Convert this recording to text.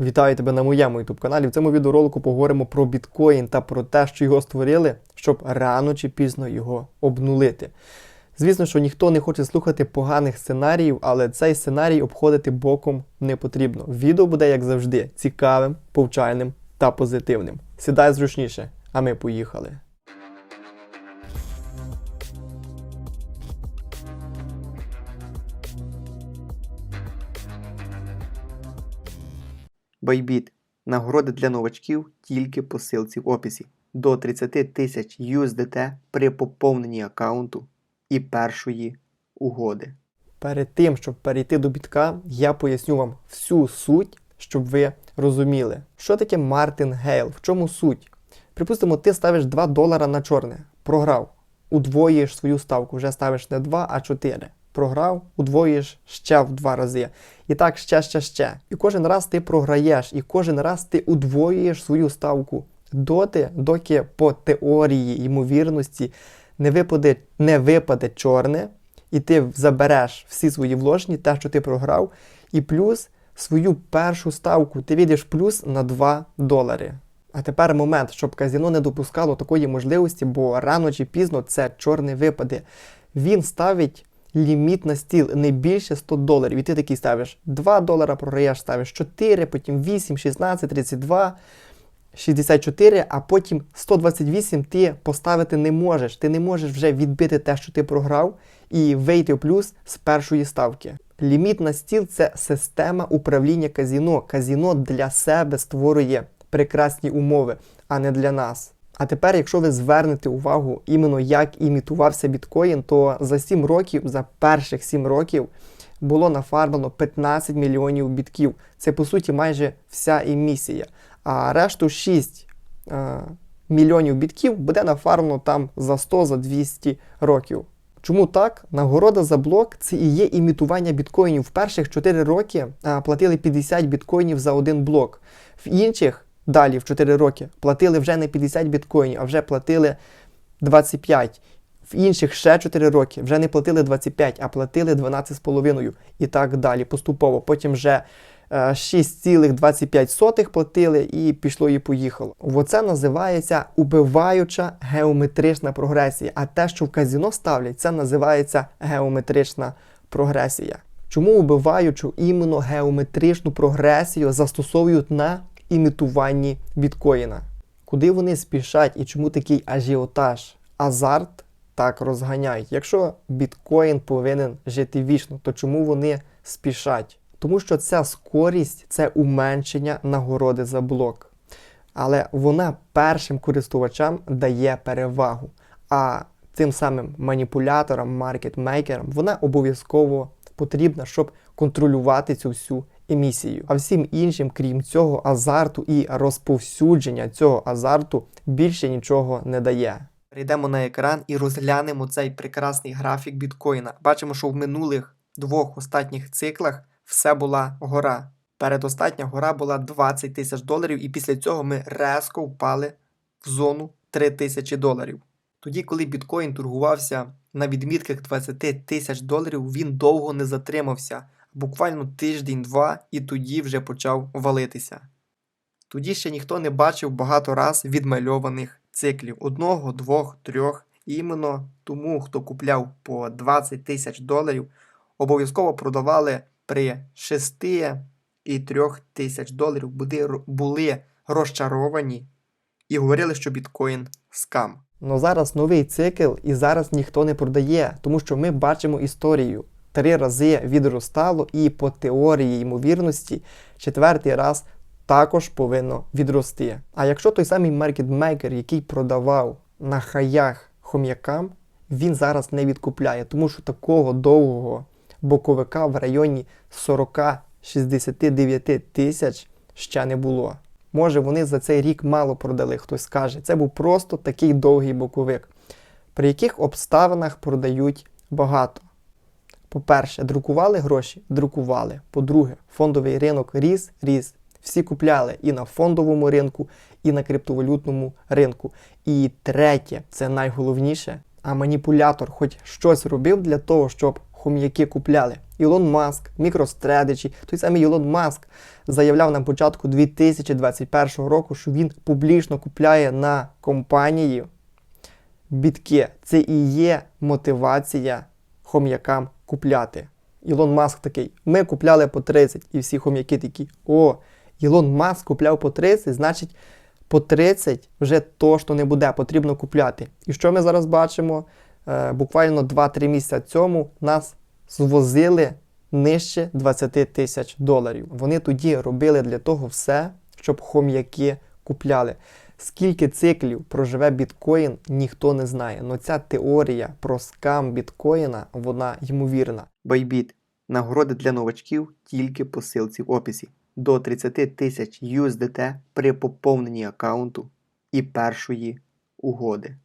Вітаю тебе на моєму youtube каналі. В цьому відеоролику поговоримо про біткоін та про те, що його створили, щоб рано чи пізно його обнулити. Звісно, що ніхто не хоче слухати поганих сценаріїв, але цей сценарій обходити боком не потрібно. Відео буде, як завжди, цікавим, повчальним та позитивним. Сідай зручніше, а ми поїхали. Байбіт. Нагороди для новачків тільки по ссылці в описі. До 30 тисяч USDT при поповненні аккаунту і першої угоди. Перед тим, щоб перейти до бітка, я поясню вам всю суть, щоб ви розуміли, що таке Мартин Гейл, в чому суть. Припустимо, ти ставиш 2 долара на чорне, програв, удвоїш свою ставку, вже ставиш не 2, а 4. Програв, удвоїш ще в два рази. І так ще, ще, ще. І кожен раз ти програєш, і кожен раз ти удвоюєш свою ставку. Доти, доки по теорії ймовірності не випаде, не випаде чорне, і ти забереш всі свої вложені, те, що ти програв, і плюс свою першу ставку ти відеш плюс на 2 долари. А тепер момент, щоб казіно не допускало такої можливості, бо рано чи пізно це чорне випаде. Він ставить ліміт на стіл не більше 100 доларів. І ти такий ставиш 2 долара, програєш, ставиш 4, потім 8, 16, 32, 64, а потім 128 ти поставити не можеш. Ти не можеш вже відбити те, що ти програв, і вийти в плюс з першої ставки. Ліміт на стіл це система управління казіно. Казіно для себе створює прекрасні умови, а не для нас. А тепер, якщо ви звернете увагу іменно як імітувався біткоін, то за 7 років, за перших 7 років було нафармлено 15 мільйонів бітків. Це по суті майже вся емісія. А решту 6 е, мільйонів бітків буде нафармлено там за 100 за 200 років. Чому так? Нагорода за блок це і є імітування біткоїнів. В перших 4 роки а, платили 50 біткоїнів за один блок. В інших далі в 4 роки платили вже не 50 біткоїнів, а вже платили 25. В інших ще 4 роки вже не платили 25, а платили 12,5 і так далі. Поступово. Потім вже е, 6,25 платили і пішло і поїхало. Оце називається убиваюча геометрична прогресія. А те, що в казіно ставлять, це називається геометрична прогресія. Чому убиваючу іменно геометричну прогресію застосовують на імітуванні біткоїна? Куди вони спішать і чому такий ажіотаж? Азарт так розганяють. Якщо біткоін повинен жити вічно, то чому вони спішать? Тому що ця скорість це уменшення нагороди за блок. Але вона першим користувачам дає перевагу. А тим самим маніпуляторам, маркетмейкерам вона обов'язково потрібна, щоб контролювати цю всю емісію. А всім іншим, крім цього азарту і розповсюдження цього азарту, більше нічого не дає. Перейдемо на екран і розглянемо цей прекрасний графік біткоїна. Бачимо, що в минулих двох останніх циклах все була гора. Передостатня гора була 20 тисяч доларів, і після цього ми резко впали в зону 3 тисячі доларів. Тоді, коли біткоін торгувався на відмітках 20 тисяч доларів, він довго не затримався, буквально тиждень-два, і тоді вже почав валитися. Тоді ще ніхто не бачив багато раз відмальованих циклів одного, двох, трьох. Іменно тому, хто купляв по 20 тисяч доларів, обов'язково продавали при 6 і 3 тисяч доларів, були розчаровані і говорили, що біткоін скам. Ну зараз новий цикл, і зараз ніхто не продає, тому що ми бачимо історію. Три рази відростало, і по теорії ймовірності четвертий раз також повинно відрости. А якщо той самий маркетмейкер, який продавав на хаях хом'якам, він зараз не відкупляє, тому що такого довгого боковика в районі 40-69 тисяч ще не було. Може, вони за цей рік мало продали, хтось скаже. Це був просто такий довгий боковик. При яких обставинах продають багато. По-перше, друкували гроші? Друкували. По-друге, фондовий ринок ріс, ріс. Всі купляли і на фондовому ринку, і на криптовалютному ринку. І третє, це найголовніше, а маніпулятор хоч щось робив для того, щоб хом'яки купляли. Ілон Маск, MicroStrategy, той самий Ілон Маск заявляв на початку 2021 року, що він публічно купляє на компанії бітки. Це і є мотивація хом'якам купляти. Ілон Маск такий, ми купляли по 30, і всі хом'яки такі, о, Ілон Маск купляв по 30, значить по 30 вже точно не буде, потрібно купляти. І що ми зараз бачимо? Е, буквально 2-3 місяці цьому нас звозили нижче 20 тисяч доларів. Вони тоді робили для того все, щоб хом'яки купляли. Скільки циклів проживе біткоін, ніхто не знає. Но ця теорія про скам біткоїна, вона ймовірна. Байбіт. Нагороди для новачків тільки по силці в описі. До 30 тисяч USDT при поповненні аккаунту і першої угоди.